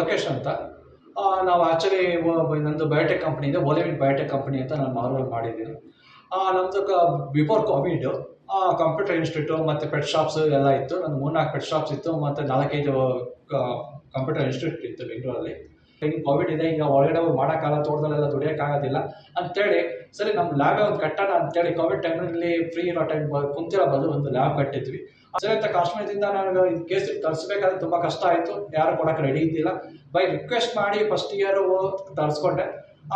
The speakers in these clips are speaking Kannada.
ಲೊಕೇಶನ್ ಅಂತ. ನಾವು ಆ್ಯಕ್ಚುಲಿ ನಂದು ಬಯೋಟೆಕ್ ಕಂಪ್ನಿ ಇದೆ ಓಲಿವಿನ್ ಬಯೋಟೆಕ್ ಕಂಪ್ನಿ ಅಂತ ನಾನು ಮಾರ್ವಲ್ ಮಾಡಿದ್ದೀನಿ. ನಮ್ಮದು ಕ ಬಿಫೋರ್ ಕೋವಿಡ್ ಕಂಪ್ಯೂಟರ್ ಇನ್ಸ್ಟಿಟ್ಯೂಟ್ ಮತ್ತು ಪೆಟ್ ಶಾಪ್ಸ್ ಎಲ್ಲ ಇತ್ತು. ನನ್ನ ಮೂರ್ನಾಲ್ಕು ಪೆಟ್ ಶಾಪ್ಸ್ ಇತ್ತು, ಮತ್ತು ನಾಲ್ಕೈದು ಕಂಪ್ಯೂಟರ್ ಇನ್ಸ್ಟಿಟ್ಯೂಟ್ ಇತ್ತು ಬೆಂಗಳೂರಲ್ಲಿ ಈಗ ಕೋವಿಡ್ ಇದೆ, ಈಗ ಒಳಗಡೆ ಹೋಗಿ ಮಾಡೋಕ್ಕಾಗಲ್ಲ ತೋಟದಲ್ಲೆಲ್ಲ ದುಡಿಯೋಕ್ಕಾಗೋದಿಲ್ಲ ಅಂತೇಳಿ, ಸರಿ ನಮ್ಮ ಲ್ಯಾಬೇ ಒಂದು ಕಟ್ಟೋಣ ಅಂತೇಳಿ ಕೋವಿಡ್ ಟೈಮಲ್ಲಿ ಫ್ರೀ ಇರೋ ಟೈಮ್ ಕುಂತಿರೋ ಬದಲು ಒಂದು ಲ್ಯಾಬ್ ಕಟ್ಟಿದ್ವಿ. ಸರಿ ಅಂತ ಕಾಶ್ಮೀರದಿಂದ ನಾನು ಈ ಕೇಸ್ ತರಿಸ್ಬೇಕಾದ್ರೆ ತುಂಬ ಕಷ್ಟ ಆಯಿತು, ಯಾರು ಕೊಡೋಕೆ ರೆಡಿ ಇದ್ದಿಲ್ಲ. ಬೈ ರಿಕ್ವೆಸ್ಟ್ ಮಾಡಿ ಫಸ್ಟ್ ಇಯರ್ ತರಿಸ್ಕೊಂಡೆ.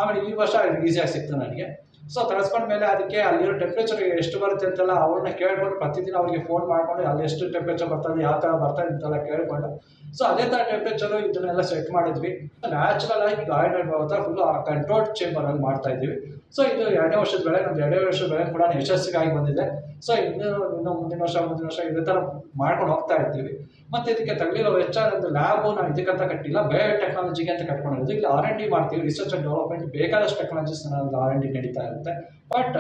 ಆಮೇಲೆ ಈ ವರ್ಷ ಈಸಿಯಾಗಿ ಸಿಕ್ತು ನನಗೆ. ಸೊ ತರಿಸ್ಕೊಂಡ್ಮೇಲೆ ಅದಕ್ಕೆ ಅಲ್ಲಿರೋ ಟೆಂಪ್ರೇಚರ್ ಎಷ್ಟು ಬರುತ್ತೆ ಅಂತೆಲ್ಲ ಅವ್ರನ್ನ ಕೇಳ್ಕೊಂಡು ಪ್ರತಿದಿನ ಅವ್ರಿಗೆ ಫೋನ್ ಮಾಡ್ಕೊಂಡು ಅಲ್ಲಿ ಎಷ್ಟು ಟೆಂಪ್ರೇಚರ್ ಬರ್ತದೆ, ಯಾವ ಥರ ಬರ್ತದೆ ಅಂತೆಲ್ಲ ಕೇಳಿಕೊಂಡು. ಸೊ ಅದೇ ಥರ ಟೆಂಪ್ರೇಚರು ಇದನ್ನೆಲ್ಲ ಸೆಟ್ ಮಾಡಿದ್ವಿ. ನ್ಯಾಚುರಲ್ ಆಗಿ ಗಾರ್ಡನ್ ಬರುತ್ತಾ ಫುಲ್ ಕಂಟ್ರೋಲ್ ಚೇಂಬರಲ್ಲಿ ಮಾಡ್ತಾ ಇದ್ದೀವಿ. ಸೊ ಇದು ಎರಡನೇ ವರ್ಷದ ಬೆಳೆ ನಮ್ದು ಎರಡನೇ ವರ್ಷದ ಬೆಳೆ ಕೂಡ ಯಶಸ್ಸಿಗಾಗಿ ಬಂದಿದೆ. ಸೊ ಇನ್ನು ಇನ್ನು ಮುಂದಿನ ವರ್ಷ ಮುಂದಿನ ವರ್ಷ ಇದೇ ಥರ ಮಾಡ್ಕೊಂಡು ಹೋಗ್ತಾ ಇರ್ತೀವಿ. ಮತ್ತು ಇದಕ್ಕೆ ತಗಲಿರೋ ವೆಚ್ಚ ಒಂದು ಲ್ಯಾಬು ನಾವು ಇದಕ್ಕಂತ ಕಟ್ಟಿಲ್ಲ ಬೇರೆ ಟೆಕ್ನಾಲಜಿಗೆ ಅಂತ ಕಟ್ಕೊಂಡಿರೋದು. ಇಲ್ಲಿ ಆರ್ ಎನ್ ಡಿ ಮಾಡ್ತೀವಿ ರಿಸರ್ಚ್ ಆ್ಯಂಡ್ ಡೆವಲಪ್ಮೆಂಟ್ ಬೇಕಾದಷ್ಟು ಟೆಕ್ನಾಲಜೀಸ್ ಆರ್ ಎನ್ ಡಿ ನಡೀತಾ ಇರುತ್ತೆ. ಬಟ್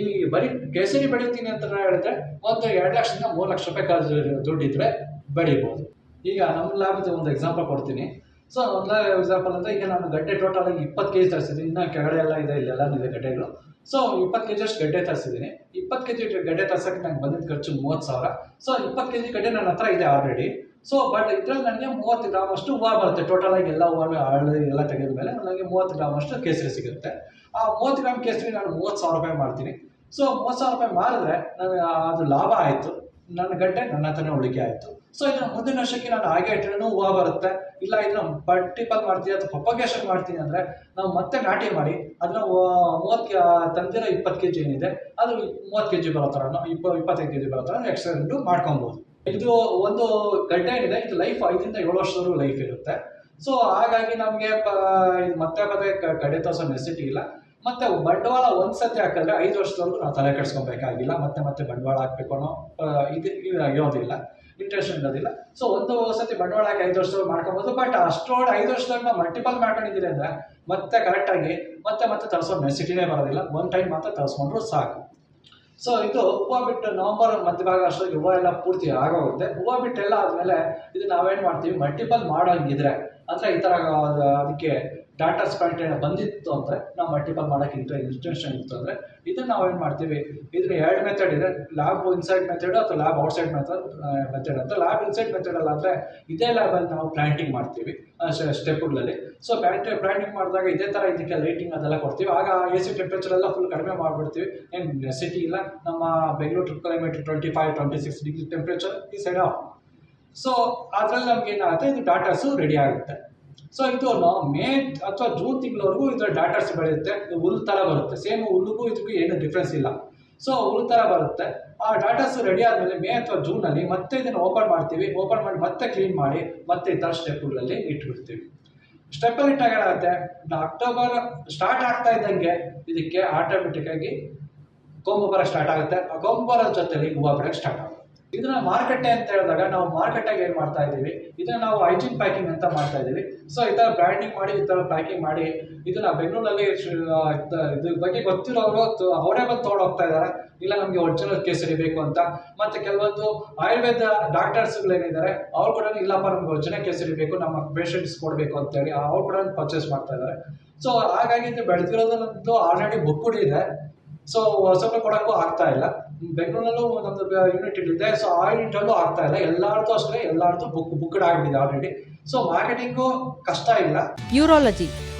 ಈ ಬರೀ ಕೇಸರಿ ಬೆಳಿತೀನಿ ಅಂತ ಹೇಳಿದ್ರೆ ಒಂದು ಎರಡು ಲಕ್ಷದಿಂದ ಮೂರು ಲಕ್ಷ ರೂಪಾಯಿ ದುಡ್ಡಿದ್ರೆ ಬೆಳಿಬೋದು. ಈಗ ನಮ್ಮ ಲಾಭದ ಒಂದು ಎಕ್ಸಾಂಪಲ್ ಕೊಡ್ತೀನಿ. ಸೊ ಒಂದು ಎಕ್ಸಾಂಪಲ್ ಅಂತ ಈಗ ನಾನು ಗಡ್ಡೆ ಟೋಟಲ್ ಆಗಿ ಇಪ್ಪತ್ತು ಕೆ ಜಿ ತರಿಸಿದ್ದೀನಿ. ಇನ್ನು ಕೆಳಗಡೆ ಎಲ್ಲ ಇದೆ, ಇಲ್ಲೆಲ್ಲ ಇದೆ ಗಡ್ಡೆಗಳು. ಸೊ ಇಪ್ಪತ್ತು ಕೆ ಜಿ ಅಷ್ಟು ಗಡ್ಡೆ ತರಿಸಿದ್ದೀನಿ. ಇಪ್ಪತ್ತು ಕೆ ಜಿ ಗಡ್ಡೆ ತರ್ಸೋಕ್ಕೆ ನಂಗೆ ಬಂದಿದ್ದ ಖರ್ಚು ಮೂವತ್ತು ಸಾವಿರ. ಸೊ ಇಪ್ಪತ್ತು ಕೆ ಜಿ ಗಡ್ಡೆ ನನ್ನ ಹತ್ರ ಇದೆ ಆಲ್ರೆಡಿ ಸೊ ಬಟ್ ಇದ್ರಲ್ಲಿ ನನಗೆ ಮೂವತ್ತು ಗ್ರಾಮ್ ಅಷ್ಟು ಹೂವು ಬರುತ್ತೆ. ಟೋಟಲ್ ಆಗಿ ಎಲ್ಲ ಹೂವು ಹಳದಿ ಎಲ್ಲ ತೆಗೆದ ಮೇಲೆ ನನಗೆ ಮೂವತ್ತು ಗ್ರಾಮ್ ಅಷ್ಟು ಕೇಸರಿ ಸಿಗುತ್ತೆ. ಮೂವತ್ತು ಗ್ರಾಮ್ ಕೇಸರಿ ನಾನು ಮೂವತ್ತು ಸಾವಿರ ರೂಪಾಯಿ ಮಾಡ್ತೀನಿ. ಸೊ ಮೂವತ್ತು ಸಾವಿರ ರೂಪಾಯಿ ಮಾರಿದ್ರೆ ನನಗೆ ಅದು ಲಾಭ ಆಯಿತು. ನನ್ನ ಗಡ್ಡೆ ನನ್ನ ಹತ್ರನೇ ಉಳಿಕೆ ಆಯಿತು. ಸೊ ಇದನ್ನ ಮುಂದಿನ ವರ್ಷಕ್ಕೆ ನಾನು ಹಾಗೆ ಇಟ್ಟರೂ ಹೂವು ಬರುತ್ತೆ. ಇಲ್ಲ ಇದನ್ನ ಪರ್ಟಿಪಲ್ ಮಾಡ್ತೀನಿ ಅಥವಾ ಪಪ್ಪಗೇಶನ್ ಮಾಡ್ತೀನಿ ಅಂದರೆ ನಾವು ಮತ್ತೆ ನಾಟಿ ಮಾಡಿ ಅದನ್ನ ಮೂವತ್ತು ತಂದಿರೋ ಇಪ್ಪತ್ತು ಕೆ ಜಿ ಏನಿದೆ, ಅದು ಮೂವತ್ತು ಕೆ ಜಿ ಬರೋ ಥರನೋ ಇಪ್ಪ, ಇಪ್ಪತ್ತೈದು ಕೆ ಜಿ ಬರೋ ಥರ ಎಕ್ಸ್ಟೆಂಡ್ ಮಾಡ್ಕೊಬೋದು. ಇದು ಒಂದು ಗಡ್ಡೆ ಏನಿದೆ ಇದು ಲೈಫ್ ಐದರಿಂದ ಏಳು ವರ್ಷದವರೆಗೂ ಲೈಫ್ ಇರುತ್ತೆ. ಸೊ ಹಾಗಾಗಿ ನಮಗೆ ಇದು ಮತ್ತೆ ಮತ್ತೆ ಕಡೆ ತೋರಿಸೋ ನೆಸಿಟಿ ಇಲ್ಲ. ಮತ್ತೆ ಬಂಡವಾಳ ಒಂದ್ಸತಿ ಹಾಕಿದ್ರೆ ಐದು ವರ್ಷದವರೆಗೂ ನಾವು ತಲೆ ಕೆಡಿಸ್ಕೊಬೇಕಾಗಿಲ್ಲ. ಮತ್ತೆ ಮತ್ತೆ ಬಂಡವಾಳ ಹಾಕ್ಬೇಕು ಅನ್ನೋ ಇದು ಇರೋದಿಲ್ಲ. ಇಂಟ್ರೆಸ್ಟ್ ಇರೋದಿಲ್ಲ. ಸೊ ಒಂದು ಸತಿ ಬಂಡವಾಳ ಹಾಕಿ ಐದು ವರ್ಷದವರೆಗೂ ಮಾಡ್ಕೊಬೋದು. ಬಟ್ ಅಷ್ಟೊಂದು ಐದು ವರ್ಷದಾಗ ಮಲ್ಟಿಪಲ್ ಮಾಡ್ಕೊಂಡಿದ್ದೀರಿ ಅಂದ್ರೆ ಮತ್ತೆ ಕರೆಕ್ಟಾಗಿ ಮತ್ತೆ ಮತ್ತೆ ತರಿಸೋ ನೆಸಿಟಿನೇ ಬರೋದಿಲ್ಲ. ಒನ್ ಟೈಮ್ ಮಾತ್ರ ತರಿಸ್ಕೊಂಡ್ರು ಸಾಕು. ಸೊ ಇದು ಹೂವು ಬಿಟ್ಟು ನವಂಬರ್ ಮಧ್ಯಭಾಗ ಅಷ್ಟೊಂದು ಹೂವು ಎಲ್ಲ ಪೂರ್ತಿ ಆಗೋಗುತ್ತೆ. ಹೂವು ಬಿಟ್ಟೆಲ್ಲ ಆದಮೇಲೆ ಇದು ನಾವೇನು ಮಾಡ್ತೀವಿ? ಮಲ್ಟಿಪಲ್ ಮಾಡೋಂಗಿದ್ರೆ. ಅಂದರೆ ಈ ಥರ ಅದಕ್ಕೆ ಡಾಟಾ ಸ್ಪಾಟ್ ಏನೋ ಬಂದಿತ್ತು ಅಂದರೆ ನಾವು ಮಲ್ಟಿಪಲ್ ಮಾಡೋಕ್ಕಿಂತ ಇನ್ಸ್ಟೆನ್ಷನ್ ಇತ್ತು ಅಂದರೆ ಇದನ್ನು ನಾವು ಏನು ಮಾಡ್ತೀವಿ? ಇದ್ರ ಎರಡು ಮೆಥಡ್ ಇದೆ. ಲ್ಯಾಬ್ ಇನ್ಸೈಡ್ ಮೆಥಡ್ ಅಥವಾ ಲ್ಯಾಬ್ ಔಟ್ಸೈಡ್ ಮೆಥಡ್ ಮೆಥಡ್ ಅಂತ. ಲ್ಯಾಬ್ ಇನ್ಸೈಡ್ ಮೆಥಡಲ್ಲಿ ಆದರೆ ಇದೇ ಲ್ಯಾಬಲ್ಲಿ ನಾವು ಪ್ಲಾಂಟಿಂಗ್ ಮಾಡ್ತೀವಿ ಸ್ಟೆಪ್ಗಳಲ್ಲಿ ಸೊ ಪ್ಲಾಂಟ್ ಪ್ಲಾಂಟಿಂಗ್ ಮಾಡಿದಾಗ ಇದೇ ಥರ ಇದಕ್ಕೆ ಲೈಟಿಂಗ್ ಅದೆಲ್ಲ ಕೊಡ್ತೀವಿ. ಆಗ ಎ ಸಿ ಟೆಂಪ್ರೇಚರ್ ಎಲ್ಲ ಫುಲ್ ಕಡಿಮೆ ಮಾಡಿಬಿಡ್ತೀವಿ. ಏನು ನೆಸಿಟಿ ಇಲ್ಲ. ನಮ್ಮ Bengaluru climate twenty five twenty six degree temperature ಈ ಸೈಡ್ ಆಫ್ ಸೊ ಅದರಲ್ಲಿ ನಮ್ಗೆ ಏನಾಗುತ್ತೆ ಇದು ಡಾಟಾಸು ರೆಡಿ ಆಗುತ್ತೆ. ಸೊ ಇದು ಮೇ ಅಥವಾ ಜೂನ್ ತಿಂಗಳವರೆಗೂ ಇದರ ಡಾಟರ್ಸ್ ಬೆಳೆಯುತ್ತೆ. ಹುಲ್ ಥರ ಬರುತ್ತೆ. ಸೇಮ್ ಹುಲ್ಲುಗೂ ಇದಕ್ಕೂ ಏನು ಡಿಫ್ರೆನ್ಸ್ ಇಲ್ಲ. ಸೊ ಹುಲ್ ಥರ ಬರುತ್ತೆ. ಆ ಡಾಟಾಸ್ ರೆಡಿ ಆದಮೇಲೆ ಮೇ ಅಥವಾ ಜೂನಲ್ಲಿ ಮತ್ತೆ ಇದನ್ನು ಓಪನ್ ಮಾಡ್ತೀವಿ. ಓಪನ್ ಮಾಡಿ ಮತ್ತೆ ಕ್ಲೀನ್ ಮಾಡಿ ಮತ್ತೆ ಈ ಥರ ಸ್ಟೆಪ್ಗಳಲ್ಲಿ ಇಟ್ಬಿಡ್ತೀವಿ. ಸ್ಟೆಪ್ಪಲ್ಲಿ ಇಟ್ಟಾಗ ಏನಾಗುತ್ತೆ? ಅಕ್ಟೋಬರ್ ಸ್ಟಾರ್ಟ್ ಆಗ್ತಾ ಇದ್ದಂಗೆ ಇದಕ್ಕೆ ಆಟೋಮೆಟಿಕ್ ಆಗಿ ಕೊಂಬು ಬರೋಕ್ಕೆ ಸ್ಟಾರ್ಟ್ ಆಗುತ್ತೆ. ಆ ಕೊಂಬು ಬರೋ ಜೊತೆಲಿ ಹೂವು ಬಿಡೋಕ್ಕೆ ಸ್ಟಾರ್ಟ್ ಆಗುತ್ತೆ. ಇದನ್ನ ಮಾರುಕಟ್ಟೆ ಅಂತ ಹೇಳಿದಾಗ ನಾವು ಮಾರುಕಟ್ಟೆಗೆ ಏನು ಮಾಡ್ತಾ ಇದ್ದೀವಿ? ಇದನ್ನ ನಾವು ಹೈಜಿನ್ ಪ್ಯಾಕಿಂಗ್ ಅಂತ ಮಾಡ್ತಾ ಇದ್ದೀವಿ. ಸೊ ಈ ಥರ ಬ್ರ್ಯಾಂಡಿಂಗ್ ಮಾಡಿ, ಈ ಥರ ಪ್ಯಾಕಿಂಗ್ ಮಾಡಿ, ಇದನ್ನ ಬೆಂಗಳೂರಲ್ಲಿ ಇದ್ರ ಬಗ್ಗೆ ಗೊತ್ತಿರೋರು ಅವರೇ ಬಂದು ತೊಗೊಂಡು ಹೋಗ್ತಾ ಇದ್ದಾರೆ. ಇಲ್ಲ, ನಮಗೆ ಒರಿಜಿನಲ್ ಕೇಸರಿ ಬೇಕು ಅಂತ. ಮತ್ತೆ ಕೆಲವೊಂದು ಆಯುರ್ವೇದ ಡಾಕ್ಟರ್ಸ್ಗಳೇನಿದ್ದಾರೆ, ಅವ್ರು ಕೂಡ ಇಲ್ಲಪ್ಪ, ನಮ್ಗೆ ಒರಿಜಿನಲ್ ಕೇಸರಿ ಬೇಕು, ನಮ್ಮ ಪೇಷಂಟ್ಸ್ ಕೊಡಬೇಕು ಅಂತೇಳಿ ಅವ್ರು ಕೂಡ ಪರ್ಚೇಸ್ ಮಾಡ್ತಾ ಇದ್ದಾರೆ. ಸೊ ಹಾಗಾಗಿ ಬೆಳೆದಿರೋದು ಆಲ್ರೆಡಿ ಬುಕ್ ಕೂಡ ಇದೆ ಸೊ ಹೊಸಬ್ರು ಕೊಡೋಕ್ಕೂ ಆಗ್ತಾ ಇಲ್ಲ. ಬೆಂಗಳೂರಲ್ಲೂ ಒಂದೊಂದು ಯೂನಿಟ್ ಇದೆ ಸೊ ಆ ಯೂನಿಟಲ್ಲೂ ಆಗ್ತಾ ಇಲ್ಲ. ಎಲ್ಲಾರ್ದು ಅಷ್ಟೇ, ಎಲ್ಲಾರ್ದು ಬುಕ್ ಬುಕ್ಡ್ ಆಗಿಬಿಟ್ಟಿದೆ ಆಲ್ರೆಡಿ ಸೊ ಮಾರ್ಕೆಟಿಂಗು ಕಷ್ಟ ಇಲ್ಲ. ಯೂರಾಲಜಿ